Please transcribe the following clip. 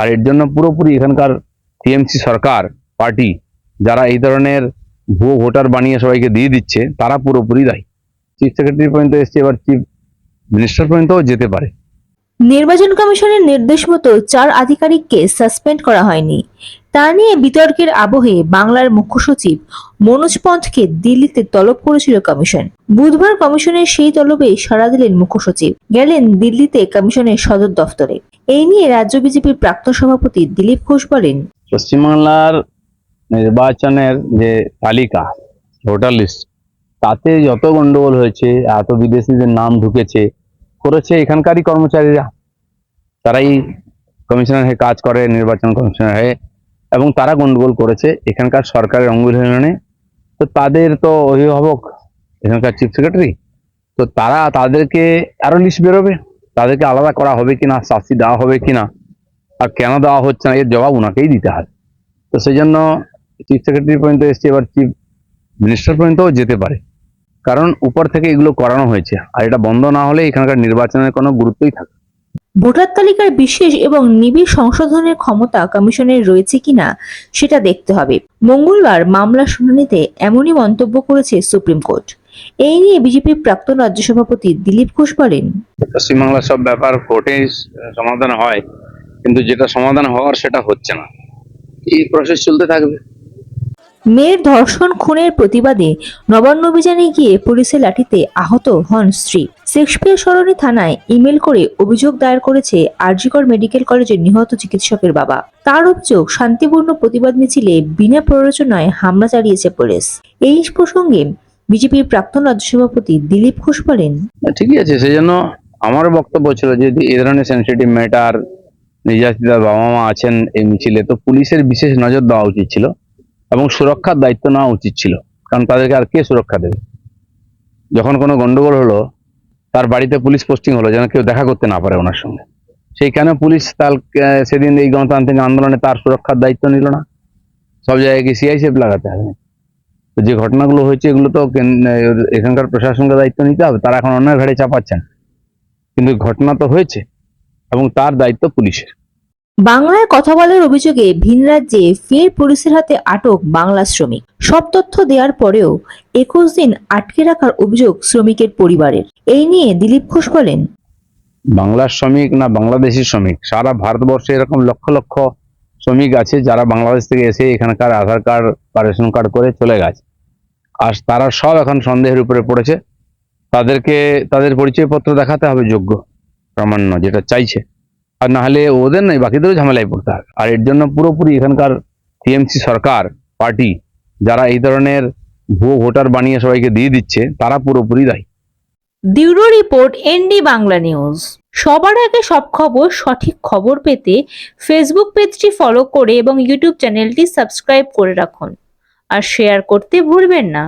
আর এর জন্য পুরোপুরি এখানকার টিএমসি সরকার, পার্টি, যারা এই ধরনের ভুয়ো ভোটার বানিয়ে সবাইকে দিয়ে দিচ্ছে, তারা পুরোপুরি দায়ী। চিফ সেক্রেটারি পর্যন্ত এসছে, এবার চিফ মিনিস্টার পর্যন্তও যেতে পারে। নির্বাচন কমিশনের নির্দেশ মতো চার আধিকারিককে সাসপেন্ড করা হয়নি। তা নিয়ে বিতর্কের আবহে বাংলার মুখ্য সচিব মনোজ পন্থকে দিল্লিতে তলব করেছিল কমিশন। বুধবার কমিশনের সেই তলবে সাড়া দিলেন মুখ্য সচিব। গেলেন দিল্লিতে কমিশনের সদর দফতরে। এই নিয়ে রাজ্য বিজেপির প্রাক্তন সভাপতি দিলীপ ঘোষ বলেন, পশ্চিমবাংলার নির্বাচনের যে তালিকা, ভোটার লিস্ট, তাতে যত গন্ডগোল হয়েছে, এত বিদেশিদের নাম ঢুকেছে, করেছে এখানকারই কর্মচারীরা। তারাই কমিশনের হয়ে কাজ করে, নির্বাচন কমিশনের হয়ে এবং তারা গন্ডগোল করেছে। এখানকার সরকারের অঙ্গুলহীনে তো তাদের তো অভিভাবক, এখানকার চিফ সেক্রেটারি তো তারা তাদেরকে আরও লিস্ট বেরোবে। তাদেরকে আলাদা করা হবে কিনা, শাস্তি দেওয়া হবে কিনা, আর কেন দেওয়া হচ্ছে না, এর জবাব ওনাকেই দিতে হয়। তো সেই জন্য চিফ সেক্রেটারি পর্যন্ত এসছে, এবার চিফ মিনিস্টার পর্যন্তও যেতে পারে। কারণ উপর থেকে এগুলো করানো হয়েছে, আর এটা বন্ধ না হলে এখানকার নির্বাচনের কোনো গুরুত্বই থাকে না। ভোটার তালিকার বিশেষ এবং নিবিড় সংশোধনের ক্ষমতা কমিশনের রয়েছে কিনা সেটা দেখতে হবে। মঙ্গলবার মামলা শুনানিতে এমনই মন্তব্য করেছে সুপ্রিম কোর্ট। এই নিয়ে বিজেপির প্রাক্তন রাজ্য সভাপতি দিলীপ ঘোষ বলেন, পশ্চিমবাংলার সব ব্যাপার কোর্টেই সমাধান হয়, কিন্তু যেটা সমাধান হওয়ার সেটা হচ্ছে না। এই প্রসেস চলতে থাকবে। মেয়ের ধর্ষণ খুনের প্রতিবাদে নবান্ন অভিযানে গিয়ে পুলিশের লাঠিতে আহত হন স্ত্রী। শেক্সপিয়ার সরণি থানায় ইমেল করে অভিযোগ দায়ের করেছে আরজিকর মেডিকেল কলেজের নিহত চিকিৎসকের বাবা। তার অভিযোগ, শান্তিপূর্ণ প্রতিবাদ মিছিলে বিনা প্ররোচনায় হামলা চালিয়েছে পুলিশ। এই প্রসঙ্গে বিজেপির প্রাক্তন রাজ্য সভাপতি দিলীপ ঘোষ বলেন ঠিকই আছে, সেই জন্য আমার বক্তব্য ছিল যে এই ধরনের সেন্সিটিভ ম্যাটার নির্যাতিতার বাবা মা আছেন এই মিছিলে, তো পুলিশের বিশেষ নজর দেওয়া উচিত ছিল। এবং সুরক্ষার দায়িত্ব নেওয়া উচিত ছিল। কারণ তাদেরকে আর কে সুরক্ষা দেবে? যখন কোনো গন্ডগোল হলো, তার বাড়িতে পুলিশ পোস্টিং হলো, যেন কেউ দেখা করতে না পারে ওনার সঙ্গে। সেই কেন পুলিশ তার সেদিন এই গণতান্ত্রিক আন্দোলনে তার সুরক্ষার দায়িত্ব নিল না। সব জায়গায় কি সিআইসিএফ লাগাতে হবে। তো যে ঘটনাগুলো হয়েছে, এগুলো তো এখানকার প্রশাসনকে দায়িত্ব নিতে হবে। তারা এখন অন্যের ঘাড়ে চাপাচ্ছেন কিন্তু ঘটনা তো হয়েছে, এবং তার দায়িত্ব পুলিশের। বাংলায় কথা বলার অভিযোগে ভিন রাজ্যে ফের পুলিশের হাতে আটক বাংলা শ্রমিক। সব তথ্য দেওয়ার পরেও একুশ দিন আটকে রাখার অভিযোগ শ্রমিকের পরিবারের। এই নিয়ে দিলীপ ঘোষ বলেন বাংলার শ্রমিক না বাংলাদেশি শ্রমিক? সারা ভারতবর্ষে এরকম লক্ষ লক্ষ শ্রমিক আছে যারা বাংলাদেশ থেকে এসে এখানকার আধার কার্ড বা রেশন কার্ড করে চলে গেছে। আর তারা সব এখন সন্দেহের উপরে পড়েছে। তাদেরকে, তাদের পরিচয়পত্র দেখাতে হবে যোগ্য, প্রামাণ্য, যেটা চাইছে। আর না হলে ওদের নয়, বাকিদেরও ঝামেলায় পড়তে হবে। আর এর জন্য পুরোপুরি এখানকার টিএমসি সরকার, পার্টি, যারা এই ধরনের ভুয়ো ভোটার বানিয়ে সবাইকে দিয়ে দিচ্ছে, তারা পুরোপুরি দায়ী। Bureau report, ND Bangla news. সবার আগে সব খবর, সঠিক খবর পেতে ফেসবুক পেজটি ফলো করে এবং ইউটিউব চ্যানেলটি সাবস্ক্রাইব করে রাখুন। আর শেয়ার করতে ভুলবেন না।